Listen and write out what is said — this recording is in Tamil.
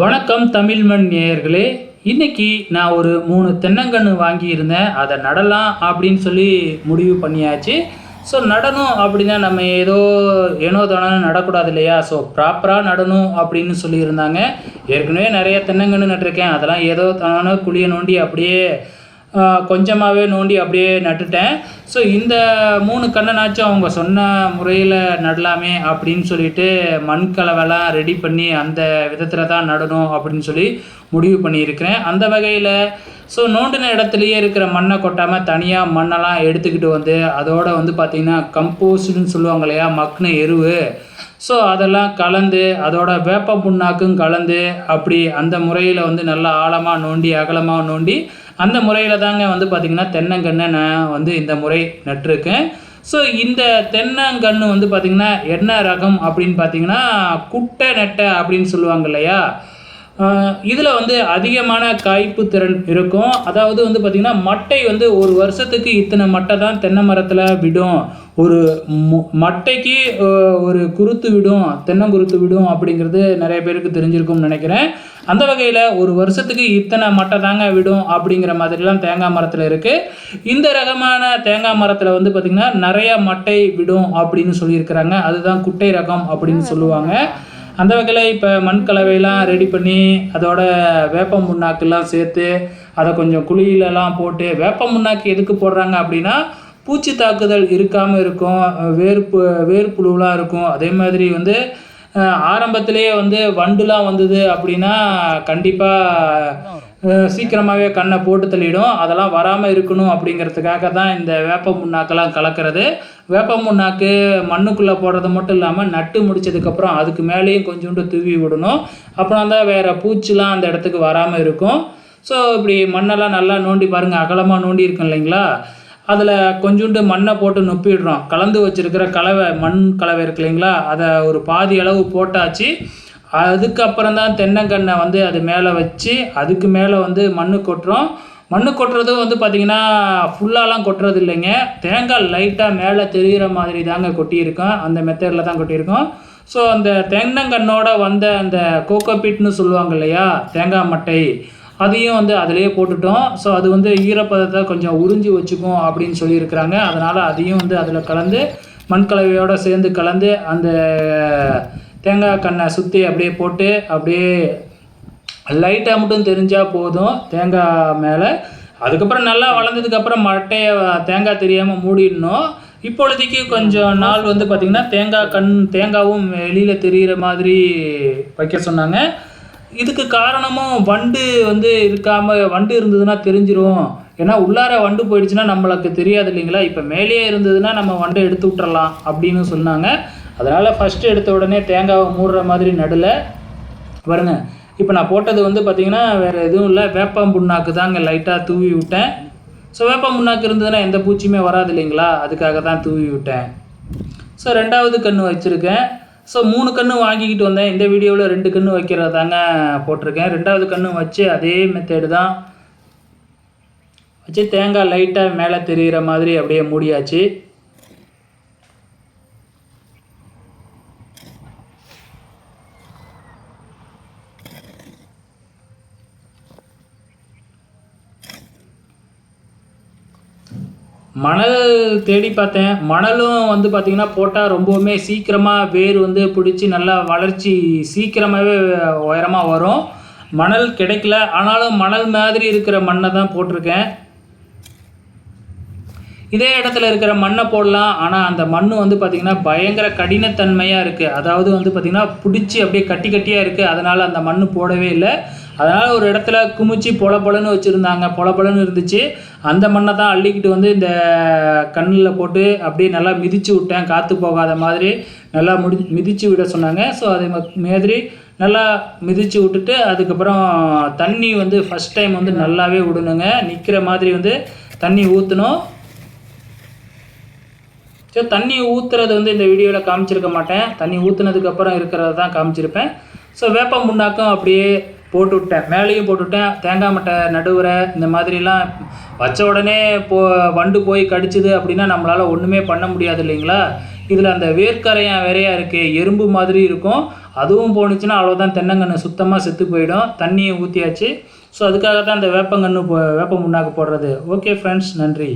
வணக்கம் தமிழ்மண் நேயர்களே. இன்னைக்கு நான் ஒரு மூணு தென்னங்கன்று வாங்கியிருந்தேன். அதை நடலாம் அப்படின்னு சொல்லி முடிவு பண்ணியாச்சு. ஸோ நடணும் அப்படின்னா நம்ம ஏதோ ஏனோ தானோ நடக்கூடாது இல்லையா? ஸோ ப்ராப்பராக நடணும் அப்படின்னு சொல்லியிருந்தாங்க. ஏற்கனவே நிறைய தென்னங்கன்று நட்டிருக்கேன். அதெல்லாம் ஏதோ தானோ குழியை நோண்டி அப்படியே கொஞ்சமாகவே நோண்டி அப்படியே நட்டுட்டேன். ஸோ இந்த மூணு கண்ணனாச்சும் அவங்க சொன்ன முறையில் நடலாமே அப்படின்னு சொல்லிட்டு மண் கலவைலாம் ரெடி பண்ணி அந்த விதத்தில் தான் நடணும் அப்படின்னு சொல்லி முடிவு பண்ணியிருக்கிறேன். அந்த வகையில் ஸோ நோண்டின இடத்துலையே இருக்கிற மண்ணை கொட்டாமல் தனியாக மண்ணெல்லாம் எடுத்துக்கிட்டு வந்து அதோடு வந்து பார்த்திங்கன்னா கம்போஸ்ட்னு சொல்லுவாங்க இல்லையா மக்ன எருவு. ஸோ அதெல்லாம் கலந்து அதோட வேப்ப புண்ணாக்கும் கலந்து அப்படி அந்த முறையில் வந்து நல்லா ஆழமாக நோண்டி அகலமாக நோண்டி அந்த முறையில் தாங்க வந்து பார்த்திங்கன்னா தென்னங்கன்னை நான் வந்து இந்த முறை நட்டிருக்கேன் ஸோ இந்த தென்னங்கன்று வந்து பார்த்திங்கன்னா என்ன ரகம் அப்படின்னு பார்த்தீங்கன்னா குட்டை நெட்டை அப்படின்னு சொல்லுவாங்க இல்லையா? இதில் வந்து அதிகமான காய்ப்பு திறன் இருக்கும். அதாவது வந்து பார்த்திங்கன்னா மட்டை வந்து ஒரு வருஷத்துக்கு இத்தனை மட்டை தான் தென்னை மரத்தில் விடும். ஒரு மட்டைக்கு ஒரு குருத்து விடும் தென்னங்குருத்து விடும் அப்படிங்கிறது நிறைய பேருக்கு தெரிஞ்சிருக்கும்னு நினைக்கிறேன். அந்த வகையில் ஒரு வருஷத்துக்கு இத்தனை மட்டை தாங்க விடும் அப்படிங்கிற மாதிரிலாம் தேங்காய் மரத்தில் இருக்குது இந்த ரகமான தேங்காய் மரத்தில் வந்து பார்த்திங்கன்னா நிறைய மட்டை விடும் அப்படின்னு சொல்லியிருக்கிறாங்க. அதுதான் குட்டை ரகம் அப்படின்னு சொல்லுவாங்க. அந்த வகையில் இப்போ மண் கலவையெல்லாம் ரெடி பண்ணி அதோட வேப்ப முன்னாக்கெல்லாம் சேர்த்து அதை கொஞ்சம் குழியிலலாம் போட்டு வேப்ப முன்னாக்கு எதுக்கு போடுறாங்க அப்படின்னா பூச்சி தாக்குதல் இருக்காமல் இருக்கும் வேர்ப்பு வேர்ப்புழுவெலாம் இருக்கும். அதே மாதிரி வந்து ஆரம்பத்திலேயே வந்து வண்டுலாம் வந்தது அப்படின்னா கண்டிப்பாக சீக்கிரமாகவே கண்ணை போட்டு தள்ளிடும். அதெல்லாம் வராமல் இருக்கணும் அப்படிங்கிறதுக்காக தான் இந்த வேப்ப முன்னாக்கெல்லாம் கலக்கிறது. வேப்ப முன்னாக்கு மண்ணுக்குள்ளே போடுறது மட்டும் இல்லாமல் நட்டு முடிச்சதுக்கப்புறம் அதுக்கு மேலேயும் கொஞ்சோண்டு தூவி விடணும். அப்புறம் தான் வேறு பூச்சிலாம் அந்த இடத்துக்கு வராமல் இருக்கும். ஸோ இப்படி மண்ணெல்லாம் நல்லா நோண்டி பாருங்கள் அகலமாக நோண்டி இருக்கும் இல்லைங்களா? அதில் கொஞ்சோண்டு மண்ணை போட்டு நொப்பிடுறோம். கலந்து வச்சுருக்கிற கலவை மண் கலவை இருக்கு இல்லைங்களா? அதை ஒரு பாதி அளவு போட்டாச்சு. அதுக்கப்புறம் தான் தென்னங்கன்னை வந்து அது மேலே வச்சு அதுக்கு மேலே வந்து மண்ணு கொட்டுறோம். மண்ணு கொட்டுறதும் வந்து பார்த்திங்கன்னா ஃபுல்லாலாம் கொட்டுறது இல்லைங்க. தேங்காய் லைட்டாக மேலே தெரிகிற மாதிரி தாங்க கொட்டியிருக்கோம். அந்த மெத்தடில் தான் கொட்டியிருக்கோம். ஸோ அந்த தென்னங்கண்ணோட வந்த அந்த கோகோபிட்னு சொல்லுவாங்க இல்லையா? தேங்காய் மட்டை. அதையும் வந்து அதிலேயே போட்டுட்டோம். ஸோ அது வந்து ஈரப்பதத்தை கொஞ்சம் உறிஞ்சி வச்சுக்கும் அப்படின்னு சொல்லியிருக்கிறாங்க. அதனால் அதையும் வந்து அதில் கலந்து மண் கலவையோடு சேர்ந்து கலந்து அந்த தேங்காய் கண்ணை சுற்றி அப்படியே போட்டு அப்படியே லைட்டாக மட்டும் தெரிஞ்சால் போதும். தேங்காய் மேலே. அதுக்கப்புறம் நல்லா வளர்ந்ததுக்கப்புறம் மட்டையை தேங்காய் தெரியாமல் மூடிடணும். இப்பொழுதைக்கு கொஞ்சம் நாள் வந்து பார்த்திங்கன்னா தேங்காய் கண் தேங்காவும் வெளியில் தெரிகிற மாதிரி வைக்க சொன்னாங்க. இதுக்கு காரணமும் வண்டு வந்து இருக்காமல் வண்டு இருந்ததுன்னா தெரிஞ்சிரும். ஏன்னா உள்ளார வண்டு போயிடுச்சுன்னா நம்மளுக்கு தெரியாது இல்லைங்களா? இப்போ மேலேயே இருந்ததுன்னா நம்ம வண்டை எடுத்து விட்டுறலாம் அப்படின்னு சொன்னாங்க. அதனால் ஃபஸ்ட்டு எடுத்த உடனே தேங்காவை மூடுற மாதிரி நடுல பாருங்க. இப்போ நான் போட்டது வந்து பார்த்திங்கன்னா வேறு எதுவும் இல்லை. வேப்பம் புண்ணாக்கு தாங்க லைட்டாக தூவி விட்டேன். ஸோ வேப்பம் புண்ணாக்கு இருந்ததுன்னா எந்த பூச்சியுமே வராது இல்லைங்களா? அதுக்காக தான் தூவி விட்டேன். ஸோ ரெண்டாவது கன்று வச்சுருக்கேன். ஸோ மூணு கன்று வாங்கிக்கிட்டு வந்தேன். இந்த வீடியோவில் ரெண்டு கன்று வைக்கிறதாங்க போட்டிருக்கேன். ரெண்டாவது கன்று வச்சு அதே மெத்தேடு தான். வச்சு தேங்காய் லைட்டாக மேலே தெரிகிற மாதிரி அப்படியே மூடியாச்சு. மணல் தேடி பார்த்தேன். மணலும் வந்து பார்த்திங்கன்னா போட்டால் ரொம்பவுமே சீக்கிரமாக வேர் வந்து பிடிச்சி நல்லா வளர்ச்சி சீக்கிரமாகவே உயரமாக வரும். மணல் கிடைக்கல. ஆனாலும் மணல் மாதிரி இருக்கிற மண்ணை தான் போட்டிருக்கேன். இதே இடத்துல இருக்கிற மண்ணை போடலாம். ஆனால் அந்த மண் வந்து பார்த்திங்கன்னா பயங்கர கடினத்தன்மையாக இருக்குது அதாவது வந்து பார்த்திங்கன்னா பிடிச்சி அப்படியே கட்டி கட்டியாக இருக்குது அதனால் அந்த மண் போடவே இல்லை. அதனால் ஒரு இடத்துல குமிச்சு பொல பொலன்னு வச்சுருந்தாங்க. பொல பொலன்னு இருந்துச்சு. அந்த மண்ணை தான் அள்ளிக்கிட்டு வந்து இந்த கண்ணில் போட்டு அப்படியே நல்லா மிதித்து விட்டேன். காற்று போகாத மாதிரி நல்லா முடி மிதித்து விட சொன்னாங்க. ஸோ அதே மாதிரி நல்லா மிதிச்சு விட்டுட்டு அதுக்கப்புறம் தண்ணி வந்து ஃபஸ்ட் டைம் வந்து நல்லாவே விடணுங்க. நிற்கிற மாதிரி வந்து தண்ணி ஊற்றணும் ஸோ தண்ணி ஊற்றுறது வந்து இந்த வீடியோவில் காமிச்சிருக்க மாட்டேன். தண்ணி ஊற்றுனதுக்கப்புறம் இருக்கிறத தான் காமிச்சிருப்பேன். ஸோ வேப்ப முன்னாக்கம் அப்படியே போட்டு விட்டேன் மேலேயும் போட்டு விட்டேன் தேங்காய் மட்டை நடுவுற இந்த மாதிரிலாம் வச்ச உடனே போ வண்டு போய் கடிச்சிது அப்படின்னா நம்மளால் ஒன்றுமே பண்ண முடியாது இல்லைங்களா? இதில் அந்த வேர்க்கரையான் வேறையாக இருக்குது எறும்பு மாதிரி இருக்கும். அதுவும் போணுச்சுன்னா அவ்வளோதான் தென்னங்கன்று சுத்தமாக செத்து போயிடும். தண்ணியை ஊற்றியாச்சு ஸோ அதுக்காக தான் அந்த வேப்பங்கன்று போ வேப்ப முன்னாக்கு போடுறது. ஓகே ஃப்ரெண்ட்ஸ் நன்றி.